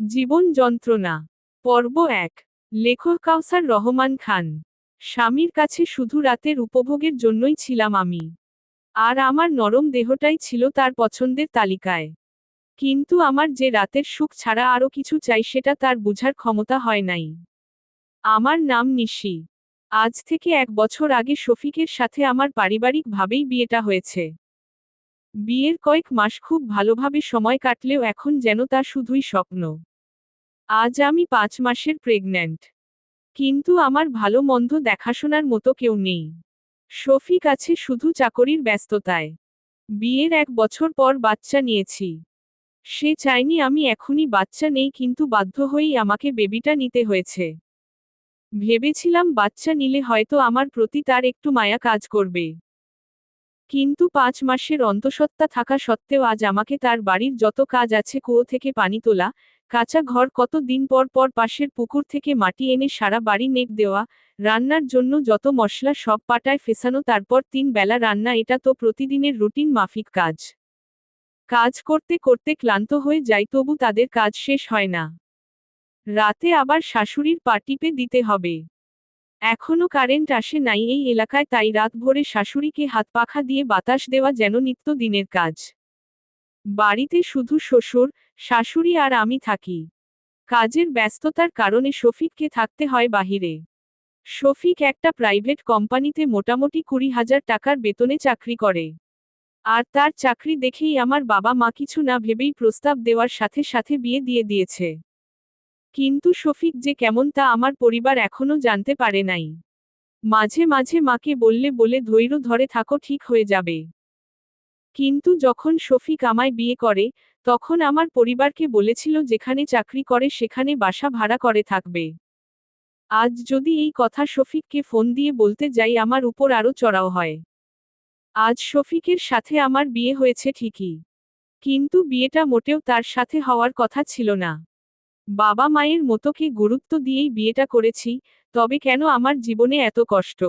জীবন যন্ত্রণা। পর্ব এক। লেখক কাউসার রহমান খান। স্বামীর কাছে শুধু রাতের উপভোগের জন্যই ছিলাম আমি। আর আমার নরম দেহটাই ছিল তার পছন্দের তালিকায়। কিন্তু আমার যে রাতের সুখ ছাড়া আরও কিছু চাই সেটা তার বুঝার ক্ষমতা হয় নাই। আমার নাম নিশি। আজ থেকে এক বছর আগে শফিকের সাথে আমার পারিবারিকভাবেই বিয়েটা হয়েছে। বিয়ের কয়েক মাস খুব ভালোভাবে সময় কাটলেও এখন যেন তা শুধুই স্বপ্ন। আজ আমি পাঁচ মাসের প্রেগন্যান্ট কিন্তু আমার ভালো মন্দ দেখাশোনার মতো কেউ নেই। শফিক আছে শুধু চাকরির ব্যস্ততায়। বিয়ের এক বছর পর বাচ্চা নিয়েছি। সে চায়নি আমি এখনই বাচ্চা নেই কিন্তু বাধ্য হয়েই আমাকে বেবিটা নিতে হয়েছে। ভেবেছিলাম বাচ্চা নিলে হয়তো আমার প্রতি তার একটু মায়া কাজ করবে। কিন্তু পাঁচ মাসের অন্তঃসত্ত্বা থাকা সত্ত্বেও আজ আমাকে তার বাড়ির যত কাজ আছে কুয়ো থেকে পানি তোলা কাঁচা ঘর কত দিন পর পর পাশের পুকুর থেকে মাটি এনে সারা বাড়ি নেপ দেওয়া, রান্নার জন্য যত মশলা সব পাটায় ফেসানো, তারপর তিন বেলা রান্না, এটা তো প্রতিদিনের রুটিন মাফিক কাজ। কাজ করতে করতে ক্লান্ত হয়ে যাই, তবু তাদের কাজ শেষ হয় না। রাতে আবার শাশুড়ির পা টিপে দিতে হবে। এখনও কারেন্ট আসে নাই এই এলাকায়, তাই রাত ভোরে শাশুড়িকে হাত পাখা দিয়ে বাতাস দেওয়া যেন নিত্য দিনের কাজ। বাড়িতে শুধু শ্বশুর, শাশুড়ি আর আমি থাকি। কাজের ব্যস্ততার কারণে শফিককে থাকতে হয় বাহিরে। শফিক একটা প্রাইভেট কোম্পানিতে মোটামুটি কুড়ি হাজার টাকার বেতনে চাকরি করে। আর তার চাকরি দেখেই আমার বাবা মা কিছু না ভেবেই প্রস্তাব দেওয়ার সাথে সাথে বিয়ে দিয়ে দিয়েছে। কিন্তু শফিক যে কেমন তা আমার পরিবার এখনও জানতে পারে নাই। মাঝে মাঝে মাকে বললে বলে ধৈর্য ধরে থাকো ঠিক হয়ে যাবে। কিন্তু যখন শফিক আমায় বিয়ে করে, তখন আমার পরিবারকে বলেছিল যেখানে চাকরি করে সেখানে বাসা ভাড়া করে থাকবে। আজ যদি এই কথা শফিককে ফোন দিয়ে বলতে যাই আমার উপর আরও চড়াও হয়। আজ শফিকের সাথে আমার বিয়ে হয়েছে ঠিকই। কিন্তু বিয়েটা মোটেও তার সাথে হওয়ার কথা ছিল না। বাবা মায়ের মতোকে গুরুত্ব দিয়েই বিয়েটা করেছি, তবে কেন আমার জীবনে এত কষ্ট?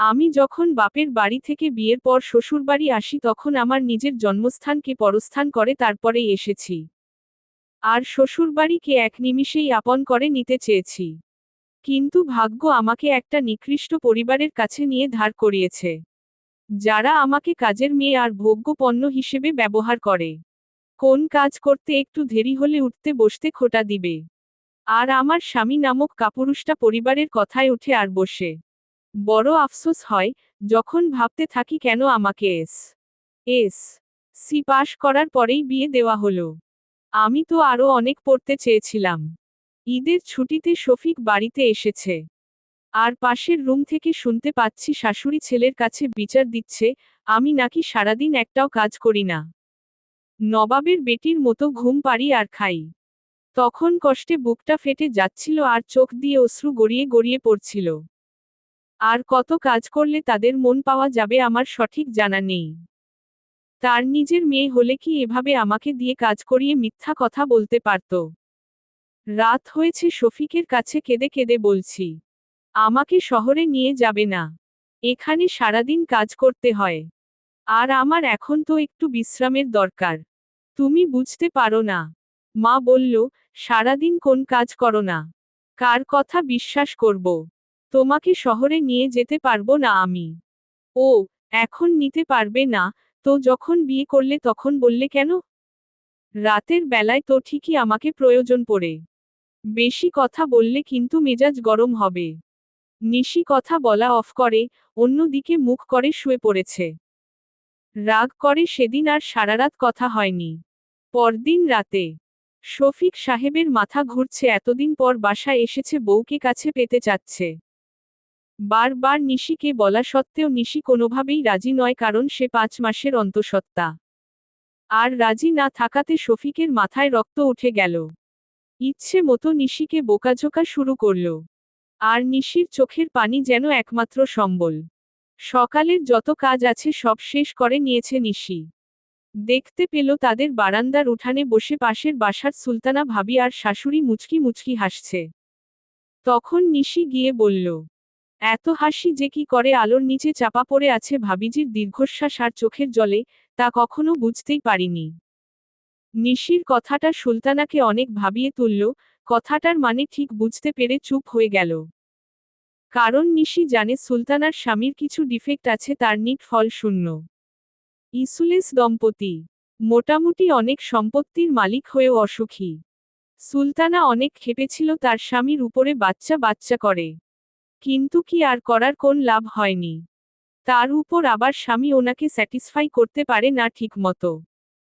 আমি যখন বাপের বাড়ি থেকে বিয়ের পর শ্বশুরবাড়ি আসি তখন আমার নিজের জন্মস্থানকে পরস্থান করে তারপরেই এসেছি। আর শ্বশুরবাড়িকে এক নিমিষেই আপন করে নিতে চেয়েছি। কিন্তু ভাগ্য আমাকে একটা নিকৃষ্ট পরিবারের কাছে নিয়ে ধার করিয়েছে। যারা আমাকে কাজের মেয়ে আর ভোগ্য পণ্য হিসেবে ব্যবহার করে। কোন কাজ করতে একটু দেরি হলে উঠতে বসতে খোটা দিবে। আর আমার স্বামী নামক কাপুরুষটা পরিবারের কথায় উঠে আর বসে। বড় আফসোস হয়, যখন ভাবতে থাকি কেন আমাকে এস এস, সি পাশ করার পরেই বিয়ে দেওয়া হলো। আমি তো আরও অনেক পড়তে চেয়েছিলাম। ঈদের ছুটিতে শফিক বাড়িতে এসেছে। আর পাশের রুম থেকে শুনতে পাচ্ছি শাশুড়ি ছেলের কাছে বিচার দিচ্ছে, আমি নাকি সারাদিন একটাও কাজ করি না। নবাবের বেটির মতো ঘুম পারি আর খাই। তখন কষ্টে বুকটা ফেটে যাচ্ছিল আর চোখ দিয়ে অশ্রু গড়িয়ে গড়িয়ে পড়ছিল। আর কত কাজ করলে তাদের মন পাওয়া যাবে আমার সঠিক জানা নেই। তার নিজের মেয়ে হলে কি এভাবে আমাকে দিয়ে কাজ করিয়ে মিথ্যা কথা বলতে পারত? রাত হয়েছে, শফিকের কাছে কেঁদে কেঁদে বলছি, আমাকে শহরে নিয়ে যাবে না। এখানে সারাদিন কাজ করতে হয়। আর আমার এখন তো একটু বিশ্রামের দরকার। তুমি বুঝতে পারো না। মা বলল, সারাদিন কোন কাজ করো না। কার কথা বিশ্বাস করব? তোমাকে শহরে নিয়ে যেতে পারব না আমি। ও, এখন নিতে পারবে না, তো যখন বিয়ে করলে তখন বললে কেন? রাতের বেলায় তো ঠিকই আমাকে প্রয়োজন পড়ে। বেশি কথা বললে কিন্তু মেজাজ গরম হবে। নিশি কথা বলা অফ করে, অন্যদিকে মুখ করে শুয়ে পড়েছে। রাগ করে সেদিন আর সারারাত কথা হয়নি। পরদিন রাতে শফিক সাহেবের মাথা ঘুরছে, এতদিন পর বাসায় এসেছে, বউকে কাছে পেতে চাচ্ছে। বারবার নিশিকে বলা সত্ত্বেও নিশি কোনোভাবেই রাজি নয় কারণ সে পাঁচ মাসের অন্তঃসত্ত্বা। আর রাজি না থাকাতে শফিকের মাথায় রক্ত উঠে গেল। ইচ্ছে মতো নিশিকে বোকাঝোকা শুরু করল। আর নিশির চোখের পানি যেন একমাত্র সম্বল। সকালের যত কাজ আছে সব শেষ করে নিয়েছে নিশি। দেখতে পেল তাদের বারান্দার উঠানে বসে পাশের বাসার সুলতানা ভাবি আর শাশুড়ি মুচকি মুচকি হাসছে। তখন নিশি গিয়ে বলল এত হাসি যে কি করে আলোর নিচে চাপা পড়ে আছে ভাবিজির দীর্ঘশ্বাস আর চোখের জলে, তা কখনো বুঝতেই পারিনি। নিশির কথাটা সুলতানাকে অনেক ভাবিয়ে তুলল, কথাটার মানে ঠিক বুঝতে পেরে চুপ হয়ে গেল। কারণ নিশি জানে সুলতানার স্বামীর কিছু ডিফেক্ট আছে তার নিট ফল শূন্য। ইসুলেস দম্পতি, মোটামুটি অনেক সম্পত্তির মালিক হয়েও অসুখী। সুলতানা অনেক খেপেছিল তার স্বামীর উপরে বাচ্চা বাচ্চা করে। কিন্তু কি আর করার কোন লাভ হয়নি। তার উপর আবার স্বামী ওনাকে স্যাটিসফাই করতে পারে না ঠিকমতো।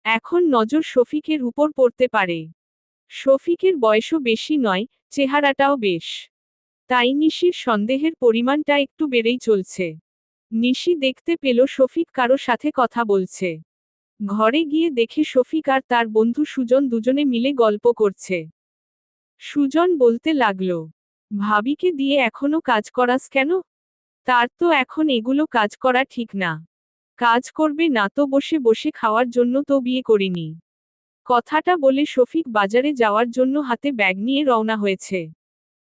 এখন নজর শফিকের উপর পড়তে পারে। শফিকের বয়সও বেশি নয়, চেহারাটাও বেশ। তাই নিশির সন্দেহের পরিমাণটা একটু বেড়েই চলছে। নিশি দেখতে পেল শফিক কারও সাথে কথা বলছে। ঘরে গিয়ে দেখে শফিক আর তার বন্ধু সুজন দুজনে মিলে গল্প করছে। সুজন বলতে লাগল ভাবিকে দিয়ে এখনও কাজ করাস কেন? তার তো এখন এগুলো কাজ করা ঠিক না। কাজ করবে না তো বসে বসে খাওয়ার জন্য তো বিয়ে করিনি। কথাটা বলে শফিক বাজারে যাওয়ার জন্য হাতে ব্যাগ নিয়ে রওনা হয়েছে।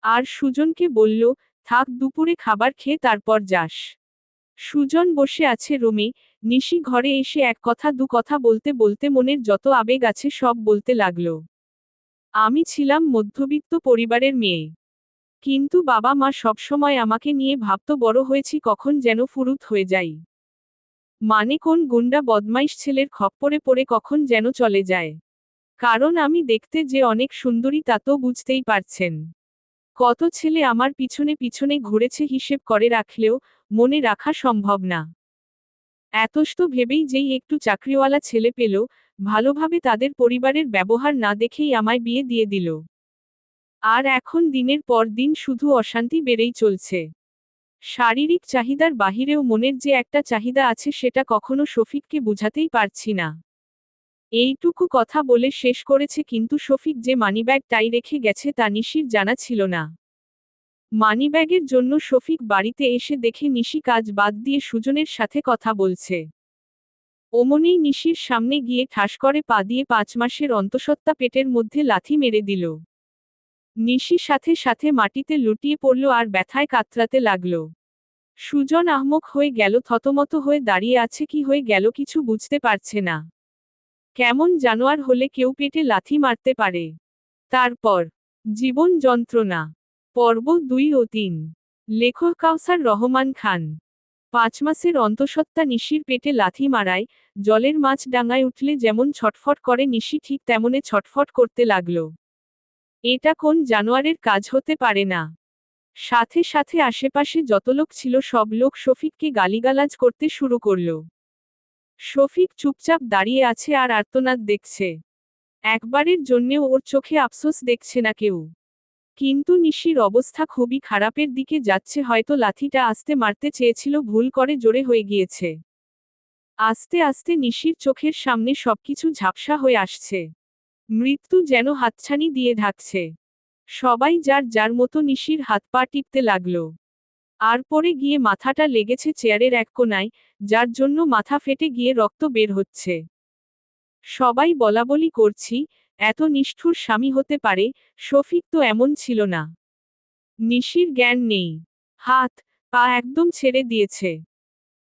আর সুজনকে বলল, থাক, দুপুরে খাবার খেয়ে তারপর যাস। সুজন বসে আছে রুমে, নিশি ঘরে এসে এক কথা দু কথা বলতে বলতে মনের যত আবেগ আছে সব বলতে লাগল। আমি ছিলাম মধ্যবিত্ত পরিবারের মেয়ে। কিন্তু বাবা মা সবসময় আমাকে নিয়ে ভাবত বড় হয়েছি কখন যেন ফুরুত হয়ে যাই। মানে কোন গুন্ডা বদমাইশ ছেলের খপ্পরে পড়ে কখন যেন চলে যায়। কারণ আমি দেখতে যে অনেক সুন্দরী তা তো বুঝতেই পারছেন। কত ছেলে আমার পিছনে পিছনে ঘুরেছে হিসেব করে রাখলেও মনে রাখা সম্ভব না। এতস্ত ভেবেই যেই একটু চাকরিওয়ালা ছেলে পেল, ভালোভাবে তাদের পরিবারের ব্যবহার না দেখেই আমায় বিয়ে দিয়ে দিল। আর এখন দিনের পর দিন শুধু অশান্তি বেড়েই চলছে। শারীরিক চাহিদার বাহিরেও মনের যে একটা চাহিদা আছে সেটা কখনো শফিককে বুঝাতেই পারছি না। এইটুকু কথা বলে শেষ করেছে কিন্তু শফিক যে মানিব্যাগটাই রেখে গেছে তা নিশির জানা ছিল না। মানিব্যাগের জন্য শফিক বাড়িতে এসে দেখে নিশি কাজ বাদ দিয়ে সুজনের সাথে কথা বলছে। ওমনেই নিশির সামনে গিয়ে ঠাস করে পা দিয়ে পাঁচ মাসের অন্তঃসত্ত্বা পেটের মধ্যে লাথি মেরে দিল। নিশি সাথে সাথে মাটিতে লুটিয়ে পড়ল আর ব্যথায় কাতরাতে লাগল। সুজন আহমক হয়ে গেল, থতমত হয়ে দাঁড়িয়ে আছে কি হয়ে গেল কিছু বুঝতে পারছে না। কেমন জানোয়ার হলে কেউ পেটে লাথি মারতে পারে। তারপর, জীবন যন্ত্রণা, পর্ব দুই ও তিন। লেখক কাউসার রহমান খান। পাঁচ মাসের অন্তঃসত্ত্বা নিশির পেটে লাথি মারায়, জলের মাছ ডাঙায় উঠলে যেমন ছটফট করে, নিশি ঠিক তেমনে ছটফট করতে লাগল। এটা কোন জানোয়ারের কাজ হতে পারে না। সাথে সাথে আশেপাশে যত লোক ছিল সব লোক শফিককে গালিগালাজ করতে শুরু করল। শফিক চুপচাপ দাঁড়িয়ে আছে আর আর্তনাদ দেখছে। একবারের জন্যেও ওর চোখে আফসোস দেখছে না কেউ। কিন্তু নিশির অবস্থা খুবই খারাপের দিকে যাচ্ছে হয়তো লাথিটা আস্তে মারতে চেয়েছিল ভুল করে জোরে হয়ে গিয়েছে। আস্তে আস্তে নিশির চোখের সামনে সবকিছু ঝাপসা হয়ে আসছে। মৃত্যু যেন হাতছানি দিয়ে ঢাকছে। সবাই যার যার মতো নিশির হাত পা টিপতে লাগল। আর পরে গিয়ে মাথাটা লেগেছে চেয়ারের এক কোনায়, যার জন্য মাথা ফেটে গিয়ে রক্ত বের হচ্ছে। সবাই বলাবলি করছি, এত নিষ্ঠুর স্বামী হতে পারে, শফিক তো এমন ছিল না। নিশির জ্ঞান নেই। হাত, পা একদম ছেড়ে দিয়েছে।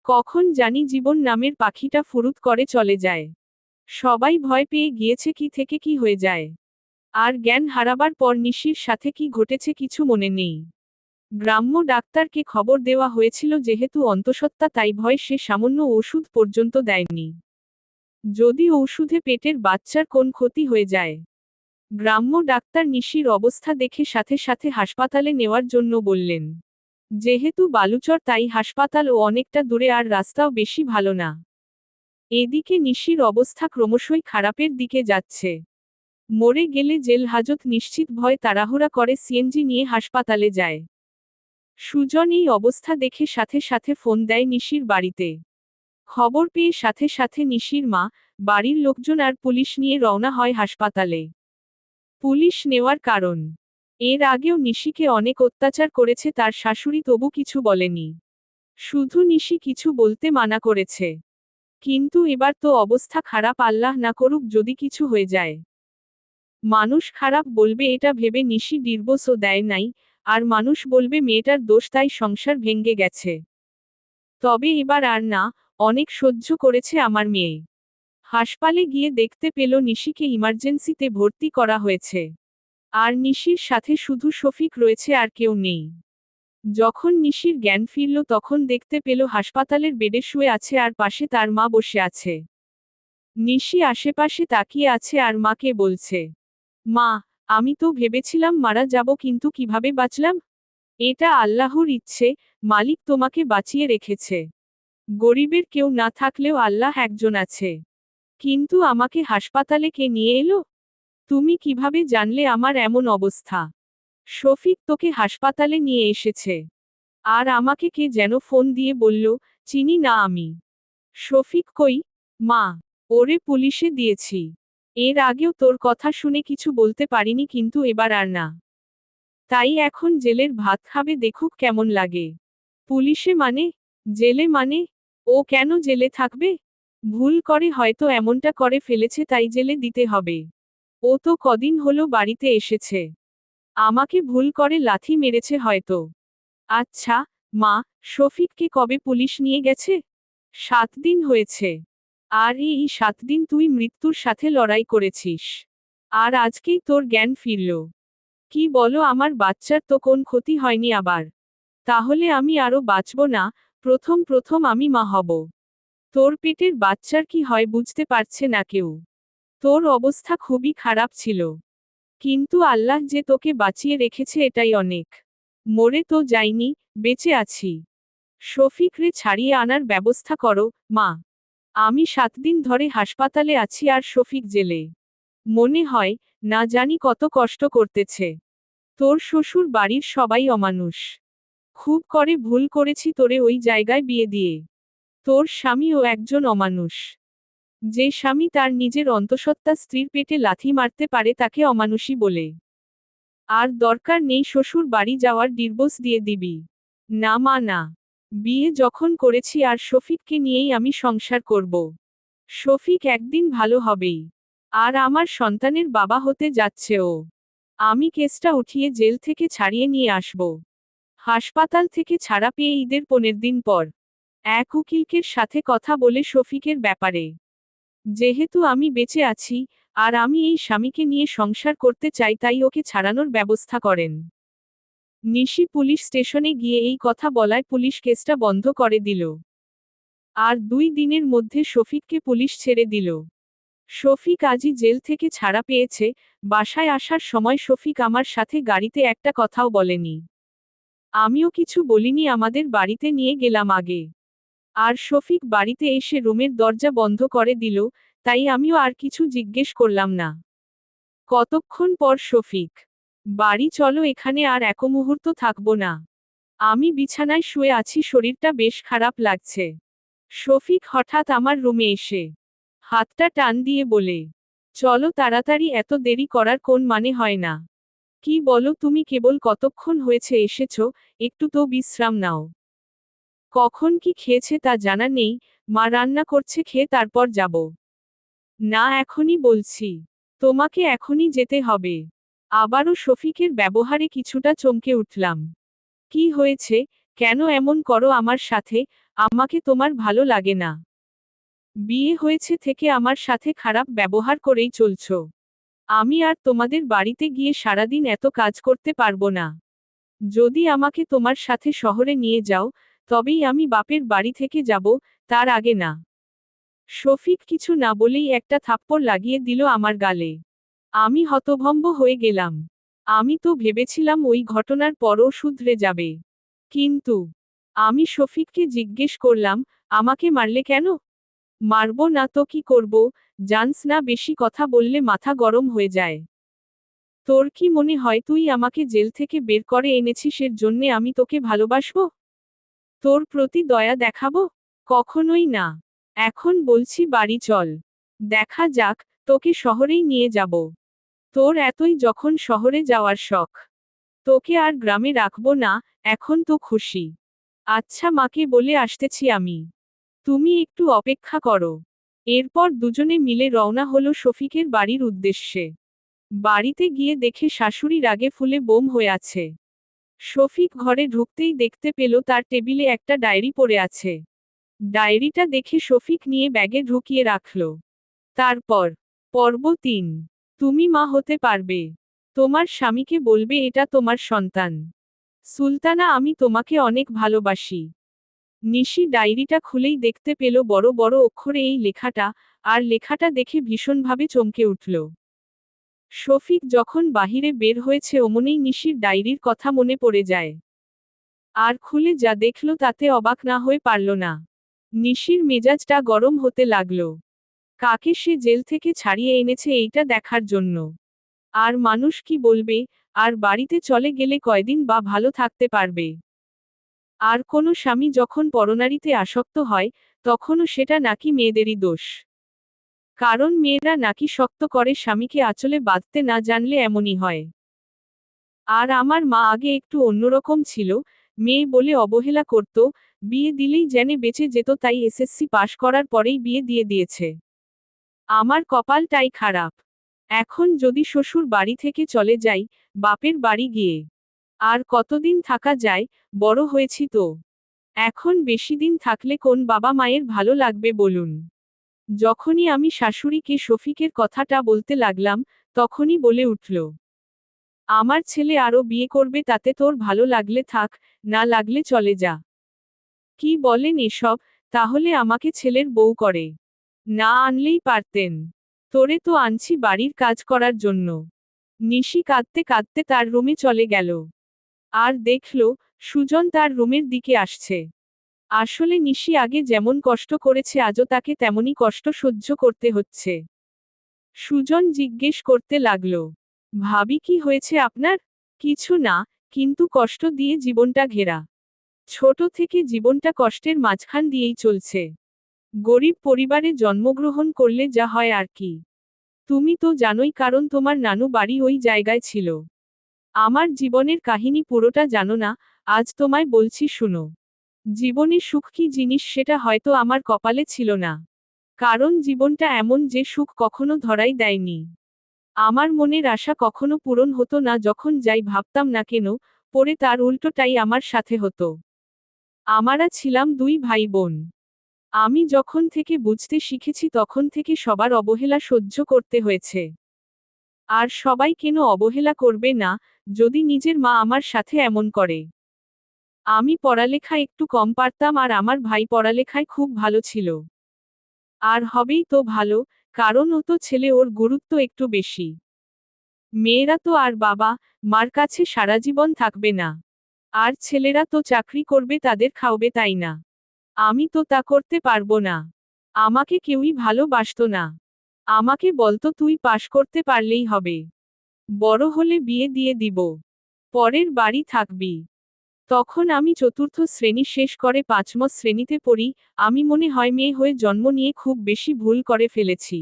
কখন জানি জীবন নামের পাখিটা ফুরুত করে চলে যায়। সবাই ভয় পেয়ে গিয়েছে কি থেকে কি হয়ে যায়। আর জ্ঞান হারাবার পর নিশির সাথে কি ঘটেছে কিছু মনে নেই। গ্রাম্য ডাক্তারকে খবর দেওয়া হয়েছিল যেহেতু অন্তঃসত্ত্বা তাই ভয় সে সামান্য ওষুধ পর্যন্ত দেয়নি। যদি ঔষধে পেটের বাচ্চার কোন ক্ষতি হয়ে যায়। গ্রাম্য ডাক্তার নিশির অবস্থা দেখে সাথে সাথে হাসপাতালে নেওয়ার জন্য বললেন, যেহেতু বালুচর তাই হাসপাতাল ও অনেকটা দূরে আর রাস্তাও বেশি ভালো না। এদিকে নিশির অবস্থা ক্রমশই খারাপের দিকে যাচ্ছে। মরে গেলে জেল হাজত নিশ্চিত ভয় তাড়াহুড়া করে সিএনজি নিয়ে হাসপাতালে যায়। সুজন এই অবস্থা দেখে সাথে সাথে ফোন দেয় নিশির বাড়িতে। খবর পেয়ে সাথে সাথে নিশির মা, বাড়ির লোকজন আর পুলিশ নিয়ে রওনা হয় হাসপাতালে। পুলিশ নেওয়ার কারণ। এর আগেও নিশিকে অনেক অত্যাচার করেছে তার শাশুড়ি তবু কিছু বলেনি। শুধু নিশি কিছু বলতে মানা করেছে। কিন্তু এবার তো অবস্থা খারাপ আল্লাহ না করুক যদি কিছু হয়ে যায়। মানুষ খারাপ বলবে এটা ভেবে নিশি ডিরবোসও দেয় নাই, আর মানুষ বলবে মেয়েটার দোষ তাই সংসার ভেঙ্গে গেছে। তবে এবার আর না, অনেক সহ্য করেছে আমার মেয়ে। হাসপাতালে গিয়ে দেখতে পেল নিশিকে ইমার্জেন্সিতে ভর্তি করা হয়েছে। আর নিশির সাথে শুধু শফিক রয়েছে আর কেউ নেই। যখন নিশির জ্ঞান ফিরল তখন দেখতে পেল হাসপাতালের বেডে শুয়ে আছে আর পাশে তার মা বসে আছে। নিশি আশেপাশে তাকিয়ে আছে আর মাকে বলছে, মা, আমি তো ভেবেছিলাম মারা যাব কিন্তু কীভাবে বাঁচলাম? এটা আল্লাহর ইচ্ছে, মালিক তোমাকে বাঁচিয়ে রেখেছে। গরিবের কেউ না থাকলেও আল্লাহ একজন আছে। কিন্তু আমাকে হাসপাতালে কে নিয়ে এলো? তুমি কীভাবে জানলে আমার এমন অবস্থা? শফিক তোকে হাসপাতালে নিয়ে এসেছে। আর আমাকে কে যেন ফোন দিয়ে বলল, চিনি না আমি। শফিক কই? মা, ওরে পুলিশে দিয়েছি। এর আগেও তোর কথা শুনে কিছু বলতে পারিনি কিন্তু এবার আর না। তাই এখন জেলের ভাত খাবে দেখুক কেমন লাগে। পুলিশে মানে? জেলে মানে? ও কেন জেলে থাকবে? ভুল করে হয়তো এমনটা করে ফেলেছে তাই জেলে দিতে হবে। ও তো কদিন হলো বাড়িতে এসেছে। আমাকে ভুল করে লাথি মেরেছে হয়তো। আচ্ছা মা শফিককে কবে পুলিশ নিয়ে গেছে? সাত দিন হয়েছে। আর এই সাত দিন তুই মৃত্যুর সাথে লড়াই করেছিস। আর আজকেই তোর জ্ঞান ফিরল। কি বলো আমার বাচ্চার তো কোন ক্ষতি হয়নি আবার। তাহলে আমি আরও বাঁচব না, প্রথম প্রথম আমি মা হব। তোর পেটের বাচ্চার কি হয় বুঝতে পারছে না কেউ। তোর অবস্থা খুবই খারাপ ছিল। কিন্তু আল্লাহ যে তোকে বাঁচিয়ে রেখেছে এটাই অনেক। মরে তো যাইনি, বেঁচে আছি। শফিকরে ছাড়িয়ে আনার ব্যবস্থা করো, মা। আমি সাত দিন ধরে হাসপাতালে আছি আর শফিক জেলে। মনে হয়, না জানি কত কষ্ট করতেছে। তোর শ্বশুর বাড়ির সবাই অমানুষ। খুব করে ভুল করেছি তোরে ওই জায়গায় বিয়ে দিয়ে। তোর স্বামীও একজন অমানুষ। যে স্বামী তার নিজের অন্তঃসত্ত্বা স্ত্রীর পেটে লাথি মারতে পারে তাকে অমানুষী বলে। আর দরকার নেই শ্বশুর বাড়ি যাওয়ার ডিরবোস দিয়ে দিবি। না, মা, না। বিয়ে যখন করেছি আর শফিককে নিয়েই আমি সংসার করব। শফিক একদিন ভালো হবেই। আর আমার সন্তানের বাবা হতে যাচ্ছে ও। আমি কেসটা উঠিয়ে জেল থেকে ছাড়িয়ে নিয়ে আসব। হাসপাতাল থেকে ছাড়া পেয়ে ঈদের পনেরো দিন পর। এক উকিলকের সাথে কথা বলে শফিকের ব্যাপারে। যেহেতু আমি বেঁচে আছি, আর আমি এই স্বামীকে নিয়ে সংসার করতে চাই তাই ওকে ছাড়ানোর ব্যবস্থা করেন। নিশি পুলিশ স্টেশনে গিয়ে এই কথা বলায় পুলিশ কেসটা বন্ধ করে দিল। আর দুই দিনের মধ্যে শফিককে পুলিশ ছেড়ে দিল। শফিক আজই জেল থেকে ছাড়া পেয়েছে, বাসায় আসার সময় শফিক আমার সাথে গাড়িতে একটা কথাও বলেনি। আমিও কিছু বলিনি, আমাদের বাড়িতে নিয়ে গেলাম আগে। আর শফিক বাড়িতে এসে রুমের দরজা বন্ধ করে দিল, তাই আমিও আর কিছু জিজ্ঞেস করলাম না। কতক্ষণ পর শফিক, বাড়ি চলো এখানে আর এক মুহূর্ত থাকব না। আমি বিছানায় শুয়ে আছি, শরীরটা বেশ খারাপ লাগছে। শফিক হঠাৎ আমার রুমে এসে হাতটা টান দিয়ে বলে, চলো তাড়াতাড়ি, এত দেরি করার কোন মানে হয় না। কি বলো, তুমি কেবল কতক্ষণ হয়েছে এসেছ, একটু তো বিশ্রাম নাও। কখন কি খেয়েছে তা জানা নেই, মা রান্না করছে খেয়ে তারপর যাব। না, এখনই বলছি। তোমাকে এখনই যেতে হবে। আবারও শফিকের ব্যবহারে কিছুটা চমকে উঠলাম। কি হয়েছে? কেন এমন করো আমার সাথে? আমাকে তোমার ভালো লাগে না। বিয়ে হয়েছে থেকে আমার সাথে খারাপ ব্যবহার করেই চলছ। আমি আর তোমাদের বাড়িতে গিয়ে সারাদিন এত কাজ করতে পারব না। যদি আমাকে তোমার সাথে শহরে নিয়ে যাও তবেই আমি বাপের বাড়ি থেকে যাব, তার আগে না। শফিক কিছু না বলেই একটা থাপ্পড় লাগিয়ে দিল আমার গালে। আমি হতভম্ব হয়ে গেলাম। আমি তো ভেবেছিলাম ওই ঘটনার পরও শুধরে যাবে। কিন্তু আমি শফিককে জিজ্ঞেস করলাম, আমাকে মারলে কেন? মারব না তো কি করব? জানস না বেশি কথা বললে মাথা গরম হয়ে যায়। তোর কি মনে হয় তুই আমাকে জেল থেকে বের করে এনেছিস, এর জন্যে আমি তোকে ভালোবাসব? তোর প্রতি দয়া দেখাবো? কখনোই না। এখন বলছি বাড়ি চল। দেখা যাক, তোকে শহরেই নিয়ে যাব। তোর এতই যখন শহরে যাওয়ার শখ। তোকে আর গ্রামে রাখব না, এখন তো খুশি। আচ্ছা মাকে বলে আসতেছি আমি। তুমি একটু অপেক্ষা করো। এরপর দুজনে মিলে রওনা হলো শফিকের বাড়ির উদ্দেশ্যে। বাড়িতে গিয়ে দেখে শাশুড়ি রাগে ফুলে বোম হয়ে আছে। শফিক ঘরে ঢুকতেই দেখতে পেল তার টেবিলে একটা ডায়েরি পড়ে আছে। ডায়েরিটা দেখে শফিক নিয়ে ব্যাগে ঢুকিয়ে রাখল। তারপর, পর্ব তিন, তুমি মা হতে পারবে। তোমার স্বামীকে বলবে এটা তোমার সন্তান। সুলতানা, আমি তোমাকে অনেক ভালোবাসি। নিশি ডায়েরিটা খুলেই দেখতে পেল বড় বড় অক্ষরে এই লেখাটা, আর লেখাটা দেখে ভীষণভাবে চমকে উঠল। শফিক যখন বাহিরে বের হয়েছে অমনেই নিশির ডায়েরির কথা মনে পড়ে যায়। আর খুলে যা দেখল তাতে অবাক না হয়ে পারল না। নিশির মেজাজটা গরম হতে লাগল। কাকে সে জেল থেকে ছাড়িয়ে এনেছে এইটা দেখার জন্য? আর মানুষ কি বলবে, আর বাড়িতে চলে গেলে কয়দিন বা ভালো থাকতে পারবে? আর কোনো স্বামী যখন পরনারীতে আসক্ত হয়, তখনও সেটা নাকি মেয়েদেরই দোষ। কারণ মেয়েরা নাকি শক্ত করে স্বামীকে আঁচলে বাঁধতে না জানলে এমনই হয়। আর আমার মা আগে একটু অন্যরকম ছিল, মেয়ে বলে অবহেলা করত, বিয়ে দিলেই জেনে বেঁচে যেত তাই এসএসসি পাশ করার পরেই বিয়ে দিয়ে দিয়েছে। আমার কপালটাই খারাপ। এখন যদি শ্বশুর বাড়ি থেকে চলে যাই, বাপের বাড়ি গিয়ে। আর কতদিন থাকা যায়, বড় হয়েছি তো। এখন বেশি দিন থাকলে কোন বাবা মায়ের ভালো লাগবে বলুন। যখনই আমি শাশুড়িকে শফিকের কথাটা বলতে লাগলাম, তখনই বলে উঠল, আমার ছেলে আরও বিয়ে করবে, তাতে তোর ভালো লাগলে থাক, না লাগলে চলে যা। কি বলেন এসব? তাহলে আমাকে ছেলের বউ করে। না আনলেই পারতেন। তোরে তো আনছি বাড়ির কাজ করার জন্য। নিশি কাঁদতে কাঁদতে তার রুমে চলে গেল। আর দেখল, সুজন তার রুমের দিকে আসছে। আসলে নিশি আগে যেমন কষ্ট করেছে, আজও তাকে তেমনই কষ্ট সহ্য করতে হচ্ছে। সুজন জিজ্ঞেস করতে লাগল, ভাবি কি হয়েছে আপনার? কিছু না, কিন্তু কষ্ট দিয়ে জীবনটা ঘেরা। ছোট থেকে জীবনটা কষ্টের মাঝখান দিয়েই চলছে। গরিব পরিবারে জন্মগ্রহণ করলে যা হয় আর কি। তুমি তো জানোই কারণ তোমার নানু বাড়ি ওই জায়গায় ছিল। আমার জীবনের কাহিনী পুরোটা জানো না, আজ তোমায় বলছি শুনো। জীবনে সুখ কি জিনিস সেটা হয়তো আমার কপালে ছিল না। কারণ জীবনটা এমন যে সুখ কখনো ধরাই দেয়নি। আমার মনের আশা কখনো পূরণ হতো না যখন যাই ভাবতাম না কেন, পরে তার উল্টোটাই আমার সাথে হতো। আমারা ছিলাম দুই ভাই বোন আমি যখন থেকে বুঝতে শিখেছি তখন থেকে সবার অবহেলা সহ্য করতে হয়েছে। আর সবাই কেন অবহেলা করবে না, যদি নিজের মা আমার সাথে এমন করে? আমি পড়ালেখা একটু কম পারতাম আর আমার ভাই পড়ালেখায় খুব ভালো ছিল। আর হবেই তো ভালো কারণ ও তো ছেলে ওর গুরুত্ব একটু বেশি। মেয়েরা তো আর বাবা, মার কাছে সারা জীবন থাকবে না। আর ছেলেরা তো চাকরি করবে তাদের খাওবে তাই না। আমি তো তা করতে পারব না। আমাকে কেউই ভালোবাসত না। আমাকে বলতো তুই পাশ করতে পারলেই হবে। বড় হলে বিয়ে দিয়ে দিব। পরের বাড়ি থাকবি। তখন আমি চতুর্থ শ্রেণি শেষ করে পাঁচম শ্রেণীতে পড়ি, আমি মনে হয় মেয়ে হয়ে জন্ম নিয়ে খুব বেশি ভুল করে ফেলেছি।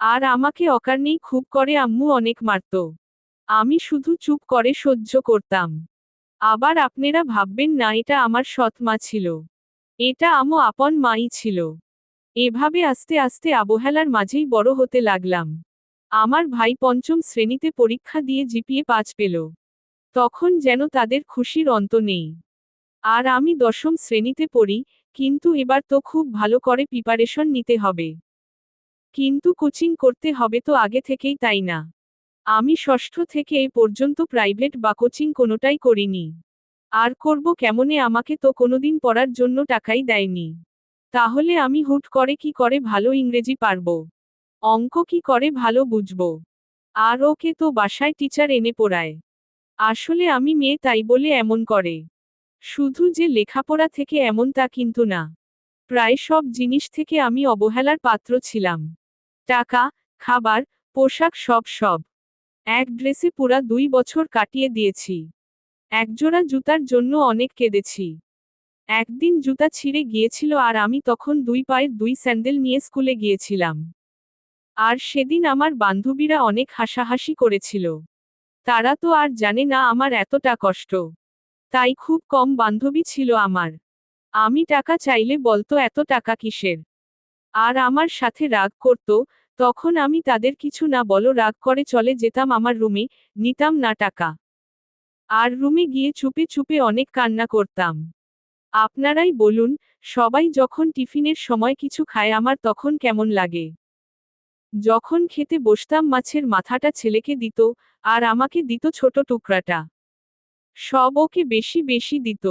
আর আমাকে অকারণেই খুব করে আম্মু অনেক মারত। আমি শুধু চুপ করে সহ্য করতাম। আবার আপনারা ভাববেন না এটা আমার সৎ মা ছিল। এটা আমও আপন মাই ছিল। এভাবে আস্তে আস্তে আবহেলার মাঝেই বড় হতে লাগলাম। আমার ভাই পঞ্চম শ্রেণীতে পরীক্ষা দিয়ে জিপিএ পাঁচ পেল। তখন যেন তাদের খুশির অন্ত নেই। আর আমি দশম শ্রেণীতে পড়ি, কিন্তু এবার তো খুব ভালো করে প্রিপারেশন নিতে হবে। কিন্তু কোচিং করতে হবে তো আগে থেকেই তাই না? আমি ষষ্ঠ থেকে এ পর্যন্ত প্রাইভেট বা কোচিং কোনোটাই করিনি। আর করব কেমনে আমাকে তো কোনোদিন পড়ার জন্য টাকাই দেয়নি। তাহলে আমি হুট করে কি করে ভালো ইংরেজি পারব? অঙ্ক কি করে ভালো বুঝব? আর ওকে তো বাসায় টিচার এনে পড়ায়। আসলে আমি মেয়ে তাই বলে এমন করে। শুধু যে লেখাপড়া থেকে এমন তা কিন্তু না। প্রায় সব জিনিস থেকে আমি অবহেলার পাত্র ছিলাম। টাকা, খাবার, পোশাক সব সব। এক ড্রেসে পুরা দুই বছর কাটিয়ে দিয়েছি। একজোড়া জুতার জন্য অনেক কেঁদেছি। একদিন জুতা ছিঁড়ে গিয়েছিল আর আমি তখন দুই পায়ের দুই স্যান্ডেল নিয়ে স্কুলে গিয়েছিলাম। আর সেদিন আমার বান্ধবীরা অনেক হাসাহাসি করেছিল। তারা তো আর জানে না আমার এতটা কষ্ট। তাই খুব কম বান্ধবী ছিল আমার। আমি টাকা চাইলে বলতো এত টাকা কিসের? আর আমার সাথে রাগ করত, তখন আমি তাদের কিছু না বলো রাগ করে চলে যেতাম আমার রুমে, নিতাম না টাকা। আর রুমে গিয়ে চুপে চুপে অনেক কান্না করতাম। আপনারাই বলুন, সবাই যখন টিফিনের সময় কিছু খায় আমার তখন কেমন লাগে? যখন খেতে বসতাম মাছের মাথাটা ছেলেকে দিত আর আমাকে দিত ছোট টুকরাটা। সব ওকে বেশি বেশি দিত।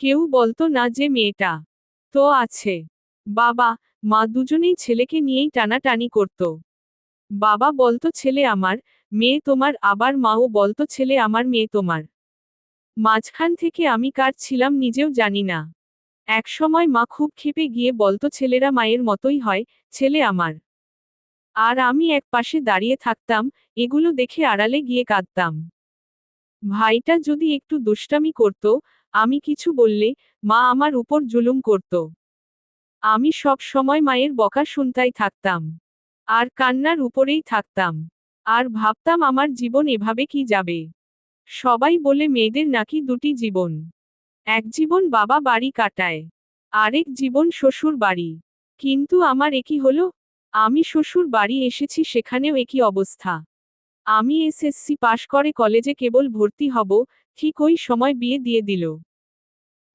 কেউ বলতো না যে মেয়েটা তো আছে। বাবা, মা দুজনেই ছেলেকে নিয়েই টানাটানি করত। বাবা বলতো, ছেলে আমার, মেয়ে তোমার, আবার মাও বলতো, ছেলে আমার, মেয়ে তোমার। মাঝখান থেকে আমি কার ছিলাম নিজেও জানি না। একসময় মা খুব ক্ষেপে গিয়ে বলতো, ছেলেরা মায়ের মতোই হয়, ছেলে আমার। আর আমি এক পাশে দাঁড়িয়ে থাকতাম, এগুলো দেখে আড়ালে গিয়ে কাঁদতাম। ভাইটা যদি একটু দুষ্টামি করত, আমি কিছু বললে, মা আমার উপর জুলুম করত। আমি সব সময় মায়ের বকা শুনতাই থাকতাম। আর কান্নার উপরেই থাকতাম। আর ভাবতাম আমার জীবন এভাবে কি যাবে। সবাই বলে মেয়েদের নাকি দুটি জীবন। এক জীবন বাবা বাড়ি কাটায়। আরেক জীবন শ্বশুর বাড়ি। কিন্তু আমার একই হলো? আমি শ্বশুর বাড়ি এসেছি, সেখানেও একই অবস্থা। আমি এসএসসি পাশ করে কলেজে কেবল ভর্তি হব, ঠিক ওই সময় বিয়ে দিয়ে দিল।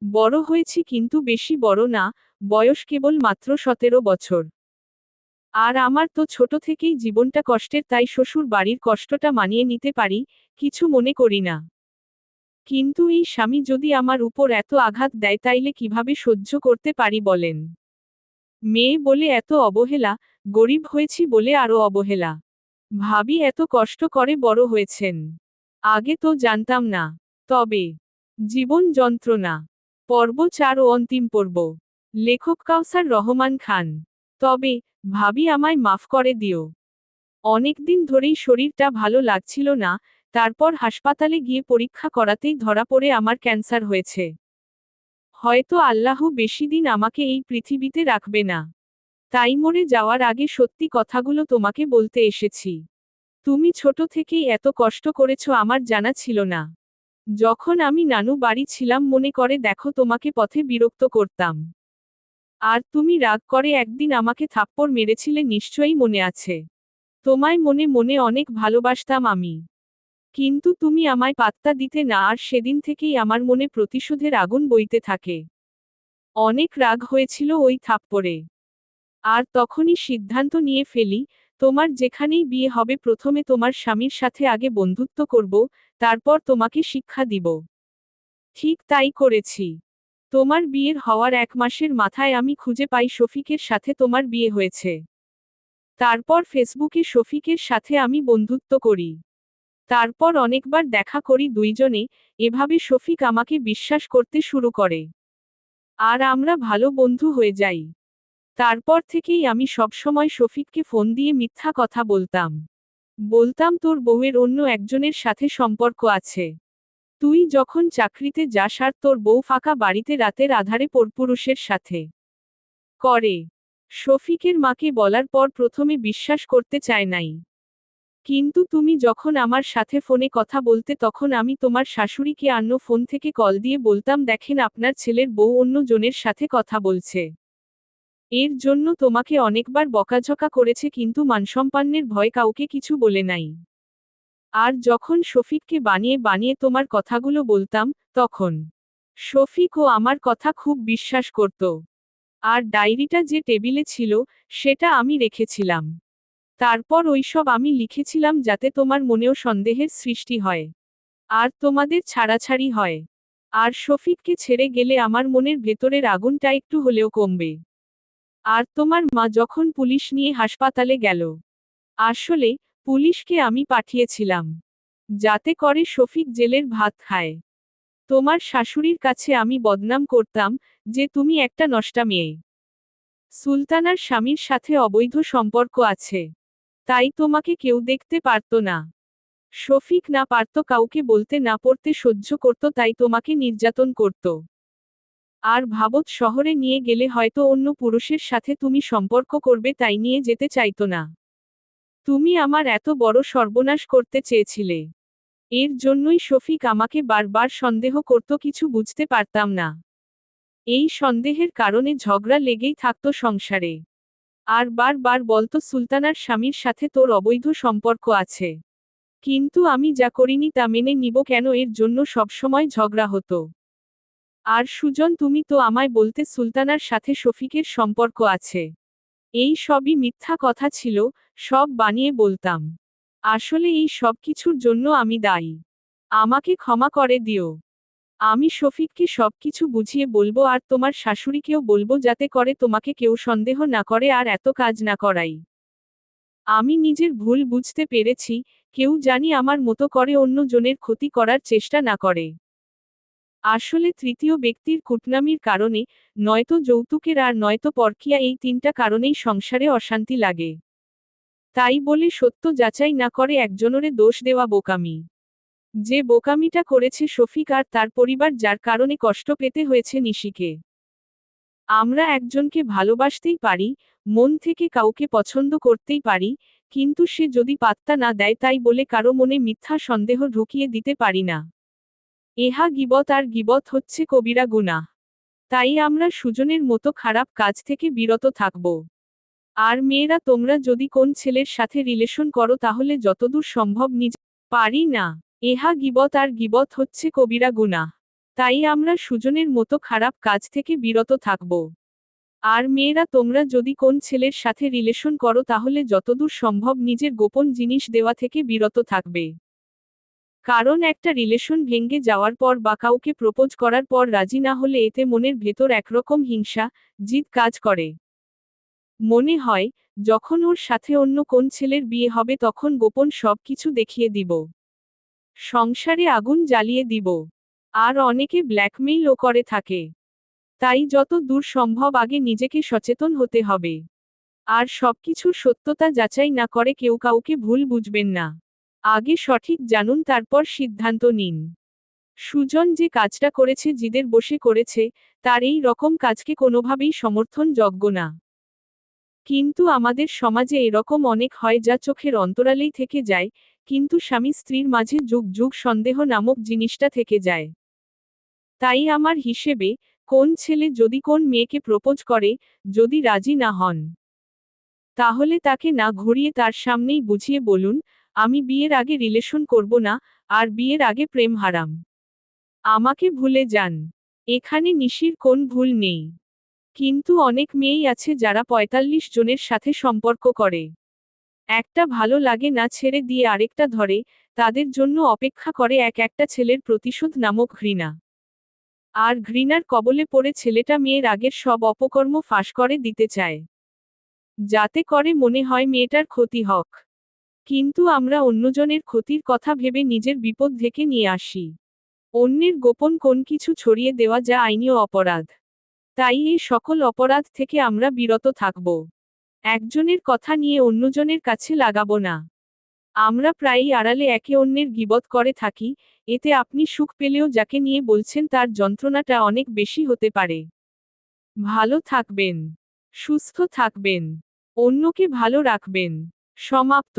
বড় হয়েছি কিন্তু বেশি বড় না, বয়স কেবল মাত্র সতেরো বছর। আর আমার তো ছোট থেকেই জীবনটা কষ্টের, তাই শ্বশুর বাড়ির কষ্টটা মানিয়ে নিতে পারি, কিছু মনে করি না। কিন্তু এই স্বামী যদি আমার উপর এত আঘাত দেয়, তাইলে কীভাবে সহ্য করতে পারি বলেন? মেয়ে বলে এত অবহেলা, গরিব হয়েছি বলে আরও অবহেলা। ভাবি এত কষ্ট করে বড় হয়েছেন। আগে তো জানতাম না। তবে, জীবন যন্ত্রণা। পর্ব চার ও অন্তিম পর্ব। লেখক কাউসার রহমান খান। তবে, ভাবি আমায় মাফ করে দিও। অনেকদিন ধরেই শরীরটা ভালো লাগছিল না, তারপর হাসপাতালে গিয়ে পরীক্ষা করাতেই ধরা পড়ে আমার ক্যান্সার হয়েছে। হয়তো আল্লাহ বেশি দিন আমাকে এই পৃথিবীতে রাখবে না। তাই মরে যাওয়ার আগে সত্যি কথাগুলো তোমাকে বলতে এসেছি। তুমি ছোট থেকেই এত কষ্ট করেছ আমার জানা ছিল না। যখন আমি নানু বাড়ি ছিলাম মনে করে দেখো তোমাকে পথে বিরক্ত করতাম। আর তুমি রাগ করে একদিন আমাকে থাপ্পড় মেরেছিলে নিশ্চয়ই মনে আছে। তোমায় মনে মনে অনেক ভালোবাসতাম আমি। কিন্তু তুমি আমায় পাত্তা দিতে না, আর সেদিন থেকেই আমার মনে প্রতিশোধের আগুন বইতে থাকে। অনেক রাগ হয়েছিল ওই থাপ্পড়ে। আর তখনই সিদ্ধান্ত নিয়ে ফেলি, তোমার যেখানেই বিয়ে হবে প্রথমে তোমার স্বামীর সাথে আগে বন্ধুত্ব করব, তারপর তোমাকে শিক্ষা দিব। ঠিক তাই করেছি। তোমার বিয়ের হওয়ার এক মাসের মাথায় আমি খুঁজে পাই শফিকের সাথে তোমার বিয়ে হয়েছে। তারপর ফেসবুকে শফিকের সাথে আমি বন্ধুত্ব করি। তারপর অনেকবার দেখা করি দুইজনে এভাবে শফিক আমাকে বিশ্বাস করতে শুরু করে। আর আমরা ভালো বন্ধু হয়ে যাই। তারপর থেকেই আমি সবসময় শফিককে ফোন দিয়ে মিথ্যা কথা বলতাম। বলতাম, তোর বউয়ের অন্য একজনের সাথে সম্পর্ক আছে। তুই যখন চাকরিতে যাস আর তোর বউ ফাঁকা বাড়িতে রাতের আধারে পরপুরুষের সাথে করে। শফিকের মাকে বলার পর প্রথমে বিশ্বাস করতে চায় নাই। কিন্তু তুমি যখন আমার সাথে ফোনে কথা বলতে তখন আমি তোমার শাশুড়িকে আন্য ফোন থেকে কল দিয়ে বলতাম, দেখেন আপনার ছেলের বউ অন্য জনের সাথে কথা বলছে। এর জন্য তোমাকে অনেকবার বকাঝকা করেছে কিন্তু মানসম্পান্নের ভয় কাউকে কিছু বলে নাই। আর যখন শফিককে বানিয়ে বানিয়ে তোমার কথাগুলো বলতাম, তখন শফিক ও আমার কথা খুব বিশ্বাস করত। আর ডায়েরিটা যে টেবিলে ছিল, সেটা আমি রেখেছিলাম। তারপর ওইসব আমি লিখেছিলাম যাতে তোমার মনেও সন্দেহের সৃষ্টি হয়। আর তোমাদের ছাড়াছাড়ি হয়। আর শফিককে ছেড়ে গেলে আমার মনের ভেতরের আগুনটা একটু হলেও কমবে। আর তোমার মা যখন পুলিশ নিয়ে হাসপাতালে গেল। আসলে, পুলিশকে আমি পাঠিয়েছিলাম। যাতে করে শফিক জেলের ভাত খায়। তোমার শাশুড়ির কাছে আমি বদনাম করতাম যে তুমি একটা নষ্টা মেয়ে। সুলতানার স্বামীর সাথে অবৈধ সম্পর্ক আছে। তাই তোমাকে কেউ দেখতে পারত না। শফিক না পারত কাউকে বলতে, না পড়তে সহ্য করত, তাই তোমাকে নির্যাতন করত। আর ভাবত শহরে নিয়ে গেলে হয়তো অন্য পুরুষের সাথে তুমি সম্পর্ক করবে, তাই নিয়ে যেতে চাইতো না। তুমি আমার এত বড় সর্বনাশ করতে চেয়েছিলে। এর জন্যই শফিক আমাকে বারবার সন্দেহ করত, কিছু বুঝতে পারতাম না। এই সন্দেহের কারণে ঝগড়া লেগেই থাকত সংসারে। আর বারবার বলতো সুলতানার স্বামীর সাথে তোর অবৈধ সম্পর্ক আছে। কিন্তু আমি যা করিনি তা মেনে নিব কেন? এর জন্য সবসময় ঝগড়া হতো। আর সুজন, তুমি তো আমায় বলতে সুলতানার সাথে শফিকের সম্পর্ক আছে। এই সবই মিথ্যা কথা ছিল, সব বানিয়ে বলতাম। আসলে এই সব কিছুর জন্য আমি দায়ী। আমাকে ক্ষমা করে দিও। আমি শফিককে সবকিছু বুঝিয়ে বলব আর তোমার শাশুড়িকেও বলব যাতে করে তোমাকে কেউ সন্দেহ না করে আর এত কাজ না করাই। আমি নিজের ভুল বুঝতে পেরেছি, কেউ জানি আমার মতো করে অন্য জনের ক্ষতি করার চেষ্টা না করে। আসলে তৃতীয় ব্যক্তির কুটনামির কারণে নয়তো যৌতুকের আর নয়তো পরকিয়া এই তিনটা কারণেই সংসারে অশান্তি লাগে। তাই বলে সত্য যাচাই না করে একজনরে দোষ দেওয়া বোকামি। যে বোকামিটা করেছে শফিক আর তার পরিবার যার কারণে কষ্ট পেতে হয়েছে নিশিকে। আমরা একজনকে ভালোবাসতেই পারি, মন থেকে কাউকে পছন্দ করতেই পারি, কিন্তু সে যদি পাত্তা না দেয় তাই বলে কারও মনে মিথ্যা সন্দেহ ঢুকিয়ে দিতে পারি না। এহা গিবত আর গিবত হচ্ছে কবিরা গুনাহ তাই আমরা সুজনের মতো খারাপ কাজ থেকে বিরত থাকব। আর মেয়েরা তোমরা যদি কোন ছেলের সাথে রিলেশন করো তাহলে যতদূর সম্ভব নিজে পারি না। এহা গিবত আর গিবত হচ্ছে কবিরা গুনাহ। তাই আমরা সুজনের মতো খারাপ কাজ থেকে বিরত থাকব। আর মেয়েরা, তোমরা যদি কোন ছেলের সাথে রিলেশন করো, তাহলে যতদূর সম্ভব নিজের গোপন জিনিস দেওয়া থেকে বিরত থাকবে। কারণ একটা রিলেশন ভেঙ্গে যাওয়ার পর বা কাউকে প্রপোজ করার পর রাজি না হলে এতে মনের ভেতর একরকম হিংসা, জিদ কাজ করে। মনে হয়, যখন ওর সাথে অন্য কোন ছেলের বিয়ে হবে, তখন গোপন সব কিছু দেখিয়ে দিব। সংসারে আগুন জ্বালিয়ে দিব। আর অনেকে ব্ল্যাকমেইলও করে থাকে। তাই যত দূর সম্ভব আগে নিজেকে সচেতন হতে হবে। আর সবকিছুর সত্যতা যাচাই না করে কেউ কাউকে ভুল বুঝবেন না। আগে সঠিক জানুন, তারপর সিদ্ধান্ত নিন। সুজন যে কাজটা করেছে, জিদের বসে করেছে, তার এই রকম কাজকে কোনোভাবেই সমর্থন যোগ্য না। কিন্তু আমাদের সমাজে এরকম অনেক হয় যা চোখের অন্তরালেই থেকে যায় কিন্তু স্বামী স্ত্রীর মাঝে যুগ যুগ সন্দেহ নামক জিনিসটা থেকে যায়। তাই আমার হিসেবে, কোন ছেলে যদি কোন মেয়েকে প্রপোজ করে, যদি রাজি না হন? তাহলে তাকে না ঘুরিয়ে তার সামনেই বুঝিয়ে বলুন, আমি বিয়ের আগে রিলেশন করব না, আর বিয়ের আগে প্রেম হারাম। আমাকে ভুলে যান। এখানে নিশির কোন ভুল নেই। কিন্তু অনেক মেয়েই আছে যারা পঁয়তাল্লিশ জনের সাথে সম্পর্ক করে। একটা ভালো লাগে না ছেড়ে দিয়ে আরেকটা ধরে, তাদের জন্য অপেক্ষা করে এক একটা ছেলের প্রতিশোধ নামক ঘৃণা। আর ঘৃণার কবলে পড়ে ছেলেটা মেয়ের আগের সব অপকর্ম ফাঁস করে দিতে চায়। যাতে করে মনে হয় মেয়েটার ক্ষতি হক। কিন্তু আমরা অন্যজনের ক্ষতির কথা ভেবে নিজের বিপদ থেকে নিয়ে আসি। অন্যের গোপন কোন কিছু ছড়িয়ে দেওয়া যা আইনীয় অপরাধ। তাই এই সকল অপরাধ থেকে আমরা বিরত থাকব। একজনের কথা নিয়ে অন্যজনের কাছে লাগাব না। আমরা প্রায়ই আড়ালে একে অন্যের গিবত করে থাকি, এতে আপনি সুখ পেলেও যাকে নিয়ে বলছেন তার যন্ত্রণাটা অনেক বেশি হতে পারে। ভালো থাকবেন, সুস্থ থাকবেন, অন্যকে ভালো রাখবেন, সমাপ্ত।